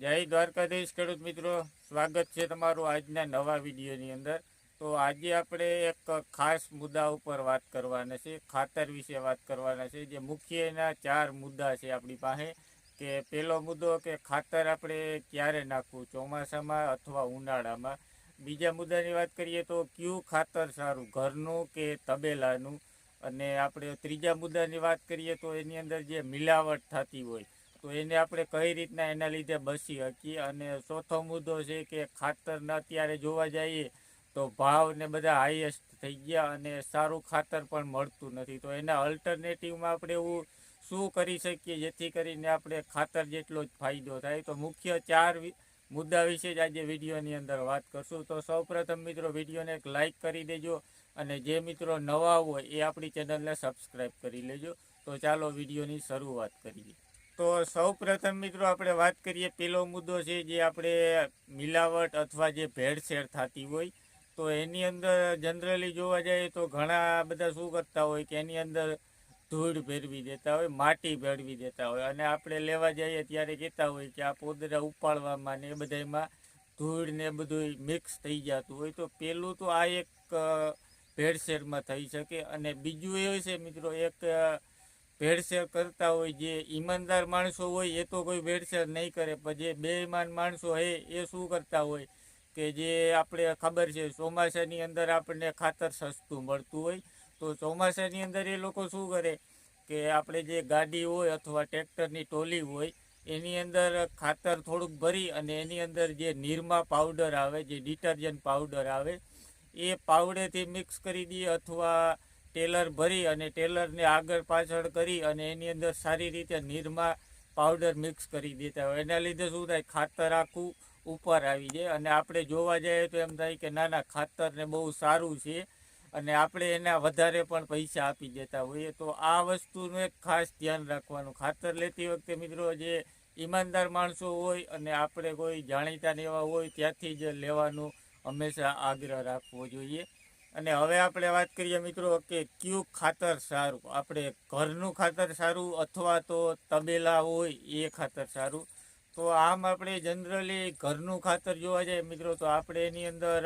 જય દ્વારકાધીશ ખેડૂત મિત્રો. સ્વાગત છે તમારું આજના નવા વિડીયોની અંદર. તો આજે આપણે એક ખાસ મુદ્દા ઉપર વાત કરવાના છે, ખાતર વિશે વાત કરવાના છે, જે મુખ્ય એના ચાર મુદ્દા છે આપણી પાસે. કે પહેલો મુદ્દો કે ખાતર આપણે ક્યારે નાખવું, ચોમાસામાં અથવા ઉનાળામાં? બીજા મુદ્દાની વાત કરીએ તો કયું ખાતર સારું, ઘરનું કે તબેલાનું? અને આપણે ત્રીજા મુદ્દાની વાત કરીએ તો એની અંદર જે મિલાવટ થતી હોય તો એને આપણે કઈ રીતના એના લીધે બચી શકીએ? અને ચોથો મુદ્દો છે કે ખાતરના અત્યારે જોવા જઈએ તો ભાવ ને બધા હાઈએસ્ટ થઈ ગયા અને સારું ખાતર પણ મળતું નથી. તો એના અલ્ટરનેટિવમાં આપણે એવું શું કરી શકીએ જેથી કરીને આપણે ખાતર જેટલો જ ફાયદો થાય? તો મુખ્ય ચાર મુદ્દા વિશે જ આજે વિડીયોની અંદર વાત કરશું. તો સૌપ્રથમ મિત્રો વિડીયોને એક લાઇક કરી દેજો અને જે મિત્રો નવા હોય એ આપણી ચેનલને સબસ્ક્રાઈબ કરી લેજો. તો ચાલો વિડીયોની શરૂઆત કરીએ. તો સૌ પ્રથમ મિત્રો આપણે વાત કરીએ, પેલો મુદ્દો છે જે આપણે મિલાવટ અથવા જે ભેળસેળ થતી હોય, તો એની અંદર જનરલી જોવા જઈએ તો ઘણા બધા શું કરતા હોય કે એની અંદર ધૂળ ભેરવી દેતા હોય, માટી ભેળવી દેતા હોય. અને આપણે લેવા જઈએ ત્યારે કહેતા હોય કે આ પોદરા ઉપાડવામાં ને એ બધામાં ધૂળ ને બધું મિક્સ થઈ જતું હોય. તો પેલું તો આ એક ભેળસેળમાં થઈ શકે. અને બીજું એ છે મિત્રો, એક ભેળસેળ કરતા હોય જે ઈમાનદાર માણસો હોય એ તો કોઈ ભેળસેળ નહીં કરે, પણ જે બેઈમાન માણસો હોય એ શું કરતા હોય કે જે આપણે ખબર છે ચોમાસાની અંદર આપણને ખાતર સસ્તું મળતું હોય, તો ચોમાસાની અંદર એ લોકો શું કરે કે આપણે જે ગાડી હોય અથવા ટ્રેક્ટરની ટોલી હોય, એની અંદર ખાતર થોડુંક ભરી અને એની અંદર જે નિરમા પાવડર આવે, જે ડિટર્જન્ટ પાવડર આવે, એ પાવડેથી મિક્સ કરી દઈએ અથવા ટેલર ભરી અને ટેલરને આગળ પાછળ કરી અને એની અંદર સારી રીતે નીરમાં પાવડર મિક્સ કરી દેતા હોય. એના લીધે શું થાય, ખાતર આખું ઉપર આવી જાય અને આપણે જોવા જઈએ તો એમ થાય કે ના ના ખાતરને બહુ સારું છે અને આપણે એના વધારે પણ પૈસા આપી દેતા હોઈએ. તો આ વસ્તુનું એક ખાસ ધ્યાન રાખવાનું. ખાતર લેતી વખતે મિત્રો જે ઈમાનદાર માણસો હોય અને આપણે કોઈ જાણીતા એવા હોય, ત્યાંથી જ લેવાનું હંમેશા આગ્રહ રાખવો જોઈએ. અને હવે આપણે વાત કરીએ મિત્રો કે કયું ખાતર સારું? આપણે ઘરનું ખાતર સારું અથવા તો તબેલા હોય એ ખાતર સારું? તો આમ આપણે જનરલી ઘરનું ખાતર જોવા જઈએ મિત્રો, તો આપણે એની અંદર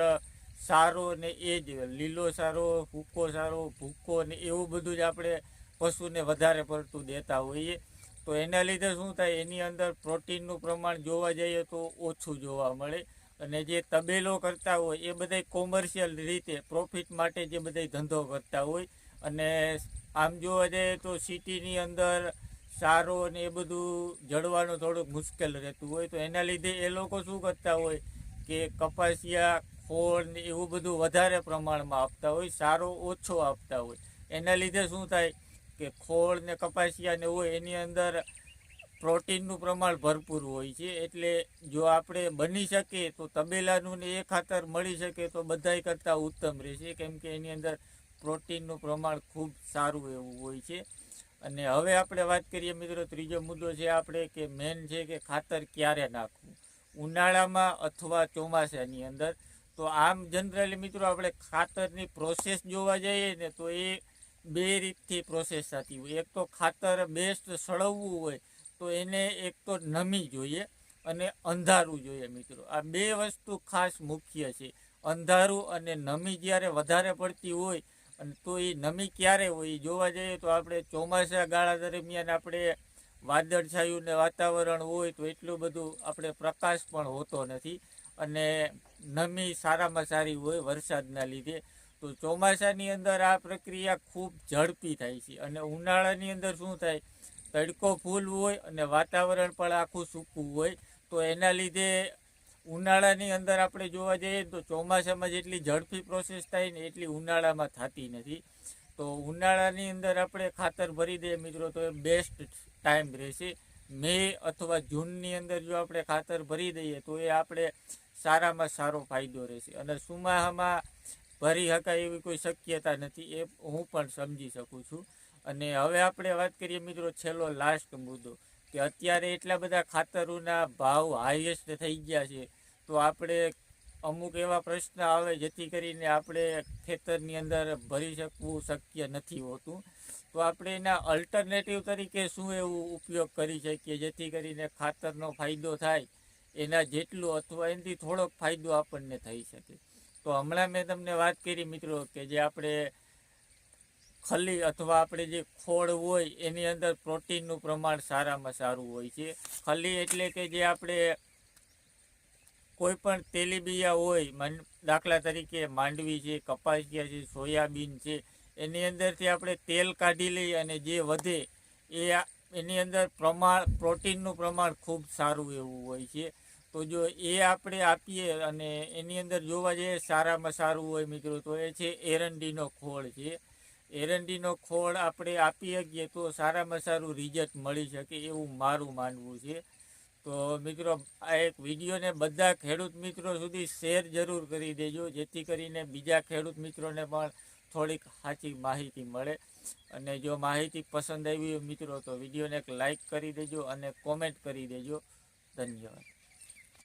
સારો ને એ જ લીલો સારો, ભૂકો સારો, ભૂકો ને એવું બધું જ આપણે પશુને વધારે પડતું દેતા હોઈએ. તો એના લીધે શું થાય? એની અંદર પ્રોટીનનું પ્રમાણ જોવા જઈએ તો ઓછું જોવા મળે. અને જે તબેલો કરતા હોય, એ બધા કોમર્શિયલ રીતે પ્રોફિટ માટે જે બધા ધંધો કરતા હોય. અને આમ જોવા જઈએ તો સિટીની અંદર સારો ને એ બધું જળવાનું થોડુંક મુશ્કેલ રહેતું હોય, તો એના લીધે એ લોકો શું કરતા હોય કે કપાસિયા, ખોળ ને એવું બધું વધારે પ્રમાણમાં આપતા હોય, સારો ઓછો આપતા હોય. એના લીધે શું થાય કે ખોળ ને કપાસિયા ને હોય, એની અંદર પ્રોટીનનું પ્રમાણ ભરપૂર હોય છે, એટલે જો આપણે બની શકે તો તબેલાનું ને એ ખાતર મળી શકે તો બધાય કરતાં ઉત્તમ રહેશે, કેમ કે એની અંદર પ્રોટીનનું પ્રમાણ ખૂબ સારું એવું હોય છે. અને હવે આપણે વાત કરીએ મિત્રો, ત્રીજો મુદ્દો છે આપણે કે મેન છે કે ખાતર ક્યારે નાખવું? ઉનાળામાં અથવા ચોમાસાની અંદર? તો આમ જનરલી મિત્રો આપણે ખાતરની પ્રોસેસ જોવા જઈએ ને તો એ બે રીતથી પ્રોસેસ થતી હોય. એક તો ખાતર બેસ્ટ સળવવું હોય તો એને એક તો નમી જોઈએ અને અંધારું જોઈએ મિત્રો. આ બે વસ્તુ ખાસ મુખ્ય છે. અંધારું અને નમી જ્યારે વધારે પડતી હોય અને તો એ નમી ક્યારે હોય જોવા જઈએ તો આપણે ચોમાસા ગાળા દરમિયાન આપણે વાદળછાયું ને વાતાવરણ હોય તો એટલું બધું આપણે પ્રકાશ પણ હોતો નથી અને નમી સારામાં સારી હોય વરસાદના લીધે. તો ચોમાસાની અંદર આ પ્રક્રિયા ખૂબ ઝડપી થાય છે અને ઉનાળાની અંદર શું થાય તડકો ફૂલ હોય અને વાતાવરણ પણ આખું સૂકું હોય, તો એના લીધે ઉનાળાની અંદર આપણે જોવા જઈએ તો ચોમાસામાં જેટલી ઝડપી પ્રોસેસ થાય ને એટલી ઉનાળામાં થતી નથી. તો ઉનાળાની અંદર આપણે ખાતર ભરી દઈએ મિત્રો, તો એ બેસ્ટ ટાઈમ રહેશે. મે અથવા જૂનની અંદર જો આપણે ખાતર ભરી દઈએ તો એ આપણે સારામાં સારો ફાયદો રહેશે. અને સુમાહામાં ભરી શકાય એવી કોઈ શક્યતા નથી, એ હું પણ સમજી શકું છું. અને હવે આપણે વાત કરીએ મિત્રો છેલ્લો લાસ્ટ મુદ્દો કે અત્યારે એટલા બધા ખાતરોના ભાવ હાઈએસ્ટ થઈ ગયા છે, તો આપણે અમુક એવા પ્રશ્ન આવે જેથી કરીને આપણે ખેતરની અંદર ભરી શકવું શક્ય નથી હોતું. તો આપણે એના અલ્ટરનેટિવ તરીકે શું એવું ઉપયોગ કરી શકીએ જેથી કરીને ખાતરનો ફાયદો થાય, એના જેટલું અથવા એનાથી થોડોક ફાયદો આપણને થઈ શકે. તો હમણાં મેં તમને વાત કરી મિત્રો કે જે આપણે ખલી અથવા આપણે જે ખોળ હોય એની અંદર પ્રોટીનનું પ્રમાણ સારામાં સારું હોય છે. ખલી એટલે કે જે આપણે કોઈ પણ તેલીબિયા હોય દાખલા તરીકે માંડવી છે, કપાસિયા છે, સોયાબીન છે, એની અંદરથી આપણે તેલ કાઢી લઈએ અને જે વધે એ એની અંદર પ્રમાણ, પ્રોટીનનું પ્રમાણ ખૂબ સારું એવું હોય છે. તો જો એ આપણે આપીએ અને એની અંદર જોવા જઈએ સારામાં સારું હોય મિત્રો, તો એ છે એરંડીનો ખોળ છે. એરંડીનો ખોળ આપણે આપી શકીએ તો સારામાં સારું રિઝલ્ટ મળી શકે એવું મારું માનવું છે. તો મિત્રો, આ એક વિડીયોને બધા ખેડૂત મિત્રો સુધી શેર જરૂર કરી દેજો, જેથી કરીને બીજા ખેડૂત મિત્રોને પણ થોડીક સાચી માહિતી મળે. અને જો માહિતી પસંદ આવી મિત્રો, તો વિડીયોને એક લાઈક કરી દેજો અને કોમેન્ટ કરી દેજો. ધન્યવાદ.